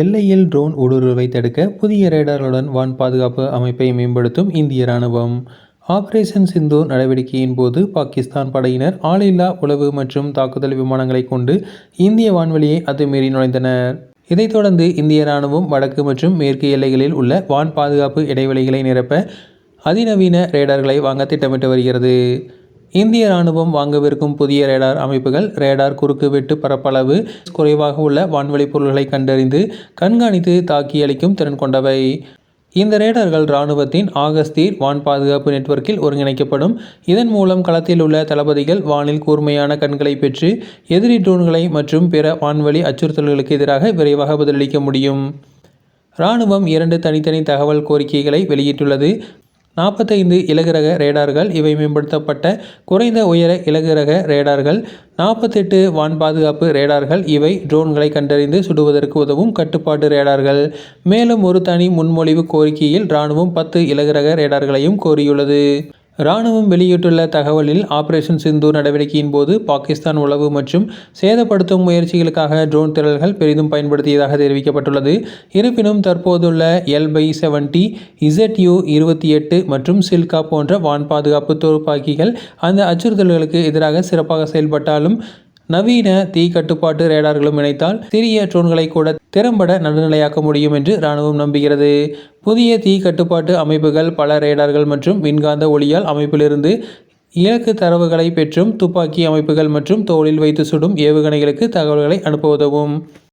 எல்லையில் ட்ரோன் ஊடுருவை தடுக்க புதிய ரேடார்களுடன் வான் பாதுகாப்பு அமைப்பை மேம்படுத்தும் இந்திய ராணுவம். ஆபரேஷன் சிந்து நடவடிக்கையின் போது பாகிஸ்தான் படையினர் ஆளில்லா உளவு மற்றும் தாக்குதல் விமானங்களை கொண்டு இந்திய வான்வெளியை அத்துமீறி நுழைந்தனர். இதைத் தொடர்ந்து இந்திய ராணுவம் வடக்கு மற்றும் மேற்கு எல்லைகளில் உள்ள வான் பாதுகாப்பு இடைவெளிகளை நிரப்ப அதிநவீன ரேடார்களை வாங்க திட்டமிட்டு வருகிறது. இந்திய ராணுவம் வாங்கவிருக்கும் புதிய ரேடார் அமைப்புகள் ரேடார் குறுக்குவெட்டு பரப்பளவு குறைவாக உள்ள வான்வெளி பொருள்களை கண்டறிந்து கண்காணித்து தாக்கியளிக்கும் திறன் கொண்டவை. இந்த ரேடார்கள் இராணுவத்தின் ஆகஸ்தீர் வான் பாதுகாப்பு நெட்வொர்க்கில் ஒருங்கிணைக்கப்படும். இதன் மூலம் களத்தில் உள்ள தளபதிகள் வானில் கூர்மையான கண்களை பெற்று எதிரி ட்ரோன்களை மற்றும் பிற வான்வெளி அச்சுறுத்தல்களுக்கு எதிராக விரைவாக பதிலளிக்க முடியும். இராணுவம் இரண்டு தனித்தனி தகவல் கோரிக்கைகளை வெளியிட்டுள்ளது. நாற்பத்தைந்து இலகுரக ரேடார்கள் இவை மேம்படுத்தப்பட்ட குறைந்த உயர இலகுரக ரேடார்கள் நாற்பத்தெட்டு வான் பாதுகாப்பு ரேடார்கள் இவை ட்ரோன்களை கண்டறிந்து சுடுவதற்கு உதவும் கட்டுப்பாட்டு ரேடார்கள். மேலும் ஒரு தனி முன்மொழிவு கோரிக்கையில் இராணுவம் பத்து இலகுரக ரேடார்களையும் கோரியுள்ளது. இராணுவம் வெளியிட்டுள்ள தகவலில் ஆபரேஷன் சிந்து நடவடிக்கையின் போது பாகிஸ்தான் உளவு மற்றும் சேதப்படுத்தும் முயற்சிகளுக்காக ட்ரோன் திரள்கள் பெரிதும் பயன்படுத்தியதாக தெரிவிக்கப்பட்டுள்ளது. இருப்பினும் தற்போதுள்ள எல் பை செவன்டி இசட்யூ இருபத்தி எட்டு மற்றும் சில்கா போன்ற வான் பாதுகாப்பு துப்பாக்கிகள் அந்த அச்சுறுத்தல்களுக்கு எதிராக சிறப்பாக செயல்பட்டாலும் நவீன தீ கட்டுப்பாட்டு ரேடார்களும் இணைத்தால் சிறிய ட்ரோன்களை கூட திறம்பட நடுநிலையாக்க முடியும் என்று இராணுவம் நம்புகிறது. புதிய தீ கட்டுப்பாட்டு அமைப்புகள் பல ரேடார்கள் மற்றும் மின்காந்த ஒளியால் அமைப்பிலிருந்து இலக்கு தரவுகளை பெற்றும் துப்பாக்கி அமைப்புகள் மற்றும் தோளில் வைத்து சுடும் ஏவுகணைகளுக்கு தகவல்களை அனுப்ப உதவும்.